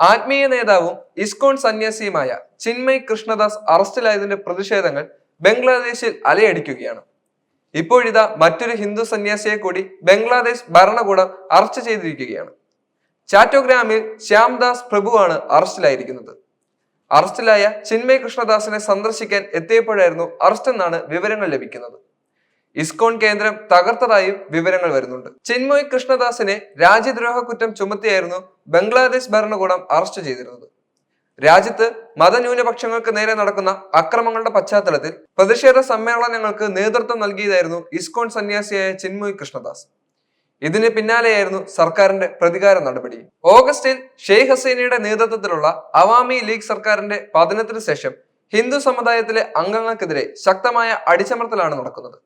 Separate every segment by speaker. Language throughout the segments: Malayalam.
Speaker 1: ആത്മീയ നേതാവും ഇസ്കോൺ സന്യാസിയുമായ ചിന്മയ് കൃഷ്ണദാസ് അറസ്റ്റിലായതിന്റെ പ്രതിഷേധങ്ങൾ ബംഗ്ലാദേശിൽ അലയടിക്കുകയാണ്. ഇപ്പോഴിതാ മറ്റൊരു ഹിന്ദു സന്യാസിയെ കൂടി ബംഗ്ലാദേശ് ഭരണകൂടം അറസ്റ്റ് ചെയ്തിരിക്കുകയാണ്. ചാറ്റോഗ്രാമിൽ ശ്യാംദാസ് പ്രഭുവാണ് അറസ്റ്റിലായിരിക്കുന്നത്. അറസ്റ്റിലായ ചിന്മയ് കൃഷ്ണദാസിനെ സന്ദർശിക്കാൻ എത്തിയപ്പോഴായിരുന്നു അറസ്റ്റ് എന്നാണ് വിവരങ്ങൾ ലഭിക്കുന്നത്. ഇസ്കോൺ കേന്ദ്രം തകർത്തതായും വിവരങ്ങൾ വരുന്നുണ്ട്. ചിന്മോയ് കൃഷ്ണദാസിനെ രാജ്യദ്രോഹ കുറ്റം ചുമത്തിയായിരുന്നു ബംഗ്ലാദേശ് ഭരണകൂടം അറസ്റ്റ് ചെയ്തിരുന്നത്. രാജ്യത്ത് മതന്യൂനപക്ഷങ്ങൾക്ക് നേരെ നടക്കുന്ന അക്രമങ്ങളുടെ പശ്ചാത്തലത്തിൽ പ്രതിഷേധ സമ്മേളനങ്ങൾക്ക് നേതൃത്വം നൽകിയതായിരുന്നു ഇസ്കോൺ സന്യാസിയായ ചിന്മോയ് കൃഷ്ണദാസ്. ഇതിന് പിന്നാലെയായിരുന്നു സർക്കാരിന്റെ പ്രതികാര നടപടി. ഓഗസ്റ്റിൽ ഷെയ്ഖ് ഹസീനയുടെ നേതൃത്വത്തിലുള്ള അവാമി ലീഗ് സർക്കാരിന്റെ പതനത്തിന് ശേഷം ഹിന്ദു സമുദായത്തിലെ അംഗങ്ങൾക്കെതിരെ ശക്തമായ അടിച്ചമർത്തലാണ് നടക്കുന്നത്.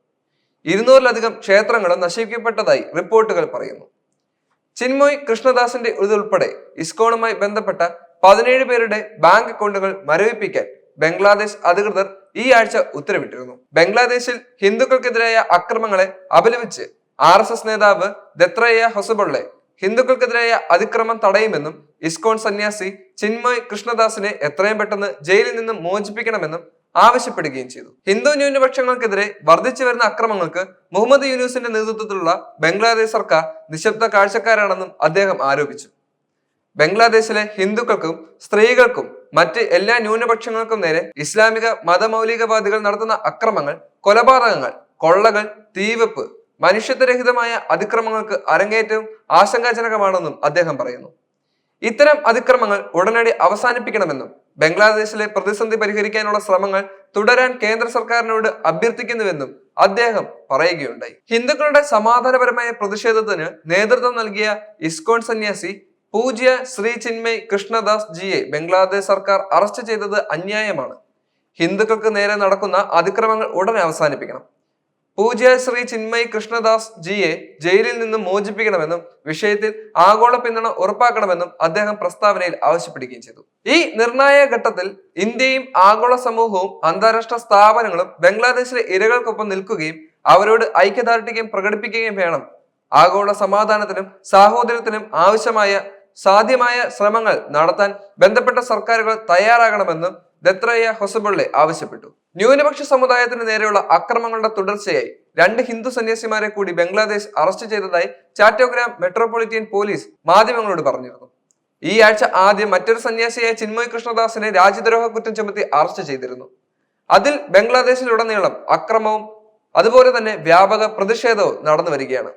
Speaker 1: ഇരുന്നൂറിലധികം ക്ഷേത്രങ്ങളും നശിപ്പിക്കപ്പെട്ടതായി റിപ്പോർട്ടുകൾ പറയുന്നു. ചിന്മോയ് കൃഷ്ണദാസിന്റെ ഇതുൾപ്പെടെ ഇസ്കോണുമായി ബന്ധപ്പെട്ട പതിനേഴ് പേരുടെ ബാങ്ക് അക്കൗണ്ടുകൾ മരവിപ്പിക്കാൻ ബംഗ്ലാദേശ് അധികൃതർ ഈ ആഴ്ച ഉത്തരവിട്ടിരുന്നു. ബംഗ്ലാദേശിൽ ഹിന്ദുക്കൾക്കെതിരായ അക്രമങ്ങളെ അപലപിച്ച് ആർ എസ് എസ് നേതാവ് ദത്രയ്യ ഹൊസബുള്ളെ ഹിന്ദുക്കൾക്കെതിരായ അതിക്രമം തടയുമെന്നും ഇസ്കോൺ സന്യാസി ചിന്മയ് കൃഷ്ണദാസിനെ എത്രയും പെട്ടെന്ന് ജയിലിൽ നിന്നും മോചിപ്പിക്കണമെന്നും ആവശ്യപ്പെടുകയും ചെയ്തു. ഹിന്ദു ന്യൂനപക്ഷങ്ങൾക്കെതിരെ വർദ്ധിച്ചു വരുന്ന അക്രമങ്ങൾക്ക് മുഹമ്മദ് യൂനുസിന്റെ നേതൃത്വത്തിലുള്ള ബംഗ്ലാദേശ് സർക്കാർ നിശബ്ദ കാഴ്ചക്കാരാണെന്നും അദ്ദേഹം ആരോപിച്ചു. ബംഗ്ലാദേശിലെ ഹിന്ദുക്കൾക്കും സ്ത്രീകൾക്കും മറ്റ് എല്ലാ ന്യൂനപക്ഷങ്ങൾക്കും നേരെ ഇസ്ലാമിക മതമൗലികവാദികൾ നടത്തുന്ന അക്രമങ്ങൾ കൊലപാതകങ്ങൾ കൊള്ളകൾ തീവെപ്പ് മനുഷ്യത്വരഹിതമായ അതിക്രമങ്ങൾക്ക് അരങ്ങേറ്റവും ആശങ്കാജനകമാണെന്നും അദ്ദേഹം പറയുന്നു. ഇത്തരം അതിക്രമങ്ങൾ ഉടനടി അവസാനിപ്പിക്കണമെന്നും ബംഗ്ലാദേശിലെ പ്രതിസന്ധി പരിഹരിക്കാനുള്ള ശ്രമങ്ങൾ തുടരാൻ കേന്ദ്ര സർക്കാരിനോട് അഭ്യർത്ഥിക്കുന്നുവെന്നും അദ്ദേഹം പറയുകയുണ്ടായി. ഹിന്ദുക്കളുടെ സമാധാനപരമായ പ്രതിഷേധത്തിന് നേതൃത്വം നൽകിയ ഇസ്കോൺ സന്യാസി പൂജ്യ ശ്രീ ചിന്മയ് കൃഷ്ണദാസ് ജിയെ ബംഗ്ലാദേശ് സർക്കാർ അറസ്റ്റ് ചെയ്തത് അന്യായമാണ്. ഹിന്ദുക്കൾക്ക് നേരെ നടക്കുന്ന അതിക്രമങ്ങൾ ഉടനെ അവസാനിപ്പിക്കണം. പൂജ്യ ശ്രീ ചിന്മയ് കൃഷ്ണദാസ് ജിയെ ജയിലിൽ നിന്ന് മോചിപ്പിക്കണമെന്നും വിഷയത്തിൽ ആഗോള പിന്തുണ ഉറപ്പാക്കണമെന്നും അദ്ദേഹം പ്രസ്താവനയിൽ ആവശ്യപ്പെടുകയും ചെയ്തു. ഈ നിർണായക ഘട്ടത്തിൽ ഇന്ത്യയും ആഗോള സമൂഹവും അന്താരാഷ്ട്ര സ്ഥാപനങ്ങളും ബംഗ്ലാദേശിലെ ഇരകൾക്കൊപ്പം നിൽക്കുകയും അവരോട് ഐക്യദാർഢ്യം പ്രകടിപ്പിക്കുകയും വേണം. ആഗോള സമാധാനത്തിനും സാഹോദര്യത്തിനും ആവശ്യമായ സാധ്യമായ ശ്രമങ്ങൾ നടത്താൻ ബന്ധപ്പെട്ട സർക്കാരുകൾ തയ്യാറാകണമെന്നും ദത്രയ്യ ഹൊസബുള്ളെ ആവശ്യപ്പെട്ടു. ന്യൂനപക്ഷ സമുദായത്തിന് നേരെയുള്ള അക്രമങ്ങളുടെ തുടർച്ചയായി രണ്ട് ഹിന്ദു സന്യാസിമാരെ കൂടി ബംഗ്ലാദേശ് അറസ്റ്റ് ചെയ്തതായി ചാറ്റോഗ്രാം മെട്രോപൊളിറ്റൻ പോലീസ് മാധ്യമങ്ങളോട് പറഞ്ഞിരുന്നു. ഈ ആഴ്ച ആദ്യം മറ്റൊരു സന്യാസിയായ ചിന്മയ് കൃഷ്ണദാസിനെ രാജ്യദ്രോഹ കുറ്റം ചുമത്തി അറസ്റ്റ് ചെയ്തിരുന്നു. അതിൽ ബംഗ്ലാദേശിലുടനീളം അക്രമവും അതുപോലെ തന്നെ വ്യാപക പ്രതിഷേധവും നടന്നു വരികയാണ്.